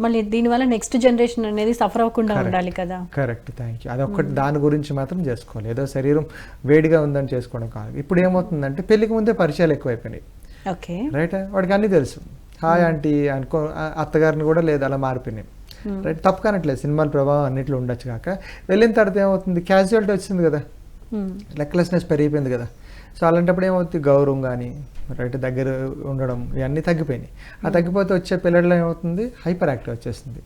మళ్ళీ దీనివల్ల next generation అనేది సఫర్ అవ్వకుండా ఉండాలి కదా. కరెక్ట్ థ్యాంక్ యూ అదొక్కటి దాని గురించి మాత్రం చేసుకోవాలి. ఏదో శరీరం వేడిగా ఉందని చేసుకోవడం కాదు. ఇప్పుడు ఏమవుతుందంటే పెళ్ళికి ముందే పరిచయాలు ఎక్కువైపోయినాయి. ఓకే. రైట్ వాడికి అన్నీ తెలుసు. హాయ్ ఆంటీ అనుకో ఆ- అత్తగారిని కూడా లేదు అలా మారిపోయినాయి. రైట్ తప్పు కానట్లేదు సినిమాల ప్రభావం అన్నిట్లో ఉండొచ్చు కాక. వెళ్ళిన తర్వాత ఏమవుతుంది? క్యాజువాలిటీ వచ్చింది కదా. మ్మ్. లెక్లెస్నెస్ పెరిగిపోయింది కదా. సో అలాంటప్పుడు ఏమవుతుంది? గౌరవం కానీ రైట్ దగ్గర ఉండడం ఇవన్నీ తగ్గిపోయినాయి. ఆ తగ్గిపోతే వచ్చే పిల్లల్లో ఏమవుతుంది? హైపర్ యాక్టివ్ వచ్చేస్తుంది.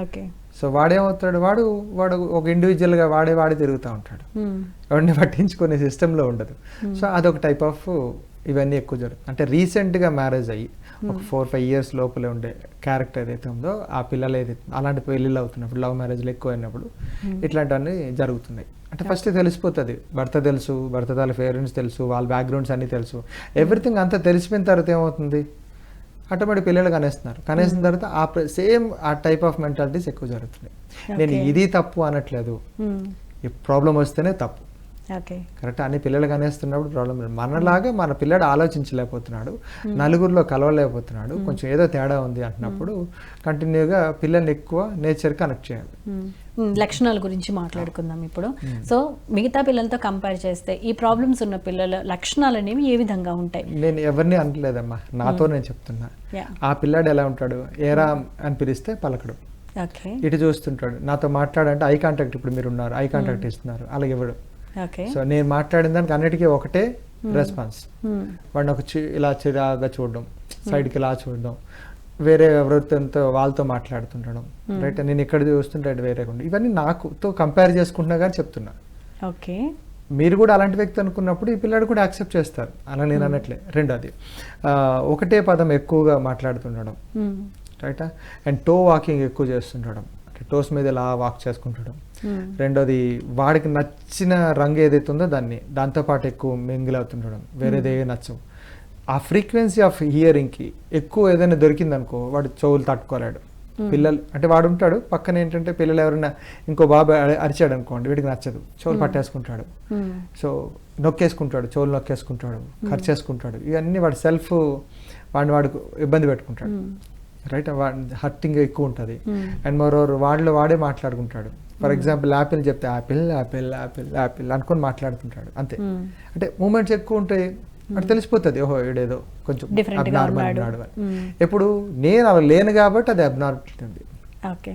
ఓకే. సో వాడేమవుతాడు? వాడు వాడు ఒక ఇండివిజువల్గా వాడే వాడే తిరుగుతూ ఉంటాడు. మ్మ్. ఎవరిని పట్టించుకునే సిస్టంలో ఉండదు. సో అదొక టైప్ ఆఫ్ ఇవన్నీ ఎక్కువ జరుగుతుంది అంటే రీసెంట్గా మ్యారేజ్ అయ్యి ఒక ఫోర్ ఫైవ్ ఇయర్స్ లోపలే ఉండే క్యారెక్టర్ ఏదైతే ఉందో ఆ పిల్లలు ఏదైతే అలాంటి పెళ్ళిళ్ళు అవుతున్నప్పుడు లవ్ మ్యారేజ్లు ఎక్కువ అయినప్పుడు ఇట్లాంటివన్నీ జరుగుతున్నాయి. అంటే ఫస్ట్ తెలిసిపోతుంది. భర్త తెలుసు భర్త వాళ్ళ పేరెంట్స్ తెలుసు వాళ్ళ బ్యాక్గ్రౌండ్స్ అన్నీ తెలుసు. ఎవ్రీథింగ్ అంతా తెలిసిపోయిన తర్వాత ఏమవుతుంది? ఆటోమేటిక్ పిల్లలు కనేస్తున్నారు. కనేసిన తర్వాత ఆ సేమ్ ఆ టైప్ ఆఫ్ మెంటాలిటీస్ ఎక్కువ జరుగుతున్నాయి. నేను. ఇది తప్పు అనట్లేదు. ప్రాబ్లం వస్తేనే తప్పు. కరెక్ట్. అన్ని పిల్లలు కనేస్తున్నప్పుడు ప్రాబ్లం లేదు. మనలాగా మన పిల్లడు ఆలోచించలేకపోతున్నాడు. నలుగురిలో కలవలేకపోతున్నాడు. కొంచెం ఏదో తేడా ఉంది అంటున్నప్పుడు కంటిన్యూగా పిల్లల్ని ఎక్కువ నేచర్ కనెక్ట్ చేయాలి. లక్షణాల గురించి మాట్లాడుకుందాం ఇప్పుడు. సో మిగతా పిల్లలతో కంపేర్ చేస్తే ఈ ప్రాబ్లమ్స్ ఉన్న పిల్లల లక్షణాలు అనేవి ఏ విధంగా ఉంటాయి? నేను ఎవరిని అనట్లేదమ్మా నాతో నేను చెప్తున్నా. ఆ పిల్లాడు ఎలా ఉంటాడు? ఏరా అని పిలిస్తే పలకడు. ఇటు చూస్తుంటాడు. నాతో మాట్లాడంటే ఐ కాంటాక్ట్ ఇప్పుడు మీరు ఉన్నారు ఐ కాంటాక్ట్ ఇస్తున్నారు. అలాగే ఇవ్వడు సో నేను మాట్లాడిన దానికి అన్నిటికీ ఒకటే రెస్పాన్స్ మ్మ్. వాడిని ఒక ఇలా చిరాగా చూడడం సైడ్కి ఇలా చూడడం వేరే ఎవరితో వాళ్ళతో మాట్లాడుతుండడం. రైట్ నేను ఇక్కడ చూస్తుంటే వేరే ఇవన్నీ నాకుతో కంపేర్ చేసుకుంటున్నా కానీ చెప్తున్నా. ఓకే. మీరు కూడా అలాంటి వ్యక్తి అనుకున్నప్పుడు ఈ పిల్లాడు కూడా యాక్సెప్ట్ చేస్తారు. అలా నేను అన్నట్లే రెండోది ఆ, ఒకటే పదం ఎక్కువగా మాట్లాడుతుండడం. రైట్ అండ్ టో వాకింగ్ ఎక్కువ చేస్తుండడం. టోస్ మీద ఇలా వాక్ చేసుకుంటుండడం మ్మ్. రెండోది వాడికి నచ్చిన రంగు ఏదైతే ఉందో దాన్ని దాంతోపాటు ఎక్కువ మింగిల్ అవుతుండడం వేరేది ఏ నచ్చవు. ఆ ఫ్రీక్వెన్సీ ఆఫ్ హియరింగ్కి ఎక్కువ ఏదైనా దొరికిందనుకో వాడు చెవులు తట్టుకోలేడు. పిల్లలు అంటే వాడు ఉంటాడు పక్కన ఏంటంటే పిల్లలు ఎవరైనా ఇంకో బాబు అరి- అరిచాడు అనుకోండి వీడికి నచ్చదు. చెవులు పట్టేసుకుంటాడు. సో నొక్కేసుకుంటాడు చెవులు నొక్కేసుకుంటాడు ఖర్చేసుకుంటాడు ఇవన్నీ వాడు సెల్ఫ్ వాడిని వాడికి ఇబ్బంది పెట్టుకుంటాడు. రైట్ హర్టింగ్ ఎక్కువ ఉంటుంది. అండ్ మరోవర్ వాడిలో వాడే మాట్లాడుకుంటాడు. ఫర్ ఎగ్జాంపుల్ యాపిల్ చెప్తే యాపిల్ యాపిల్ యాపిల్ యాపిల్ అనుకొని మాట్లాడుతుంటాడు అంతే. మ్మ్. అంటే మూమెంట్స్ ఎక్కువ ఉంటాయి. అంటే తెలిసిపోతుంది. ఓహో ఈడేదో కొంచెం ఉన్నాడు. అని. మ్మ్. ఇప్పుడు నేను అలా లేను కాబట్టి అది అబ్నార్మల్ ఉంది. ఓకే